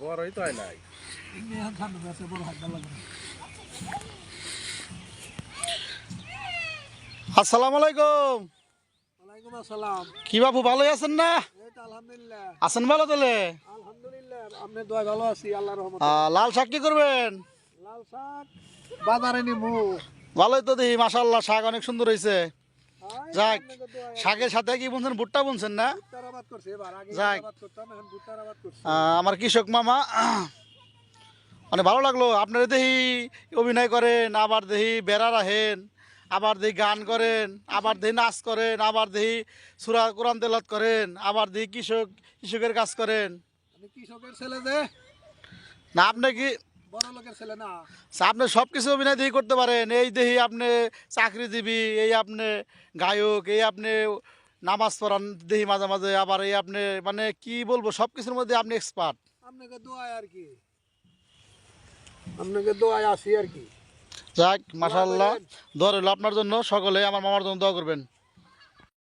বড়ই তো হয় নাই। আসসালামু আলাইকুম। ওয়ালাইকুম আসসালাম। কি বাবু ভালো আছেন না? আলহামদুলিল্লাহ। আছেন ভালো তাহলে? আলহামদুলিল্লাহ আপনি দোয়া ভালো আছি আল্লাহর রহমতে। লাল শাক কি করবেন? লাল শাক বাজারে নিমু। ভালোই তো দেখি মাসাল্লাহ শাক অনেক সুন্দর হয়েছে যাক শাকের সাথে কি বুনছেন ভুট্টা বুনছেন না? যাক। আমার কৃষক মামা মানে ভালো লাগল। আপনারা দেখি অভিনয় করেন আবার দেখি বেড়া রাখেন আবার দেখি গান করেন আবার দেখি নাচ করেন আবার দেখি সুরা কোরআন তেলাত করেন আবার দেখি কৃষক কৃষকের কাজ করেন। কৃষকের ছেলে যে। না আপনি কি আপনি সব কিছু অভিনয় দিয়ে করতে পারেন। এই দেখি আপনি চাকরিজীবী এই আপনি গায়ক এই আপনি নামাজ পড়ান দেখি মাঝে মাঝে আবার এই আপনি মানে কি বলব সব কিছুর মধ্যে আপনি এক্সপার্ট আপনাকে দোয়ায় আর কি। আপনাকে দোয়ায় আসি আর কি। যাক মাশাল্লাহ দোয়া রইল আপনার জন্য। সকলে আমার মামার জন্য দোয়া করবেন।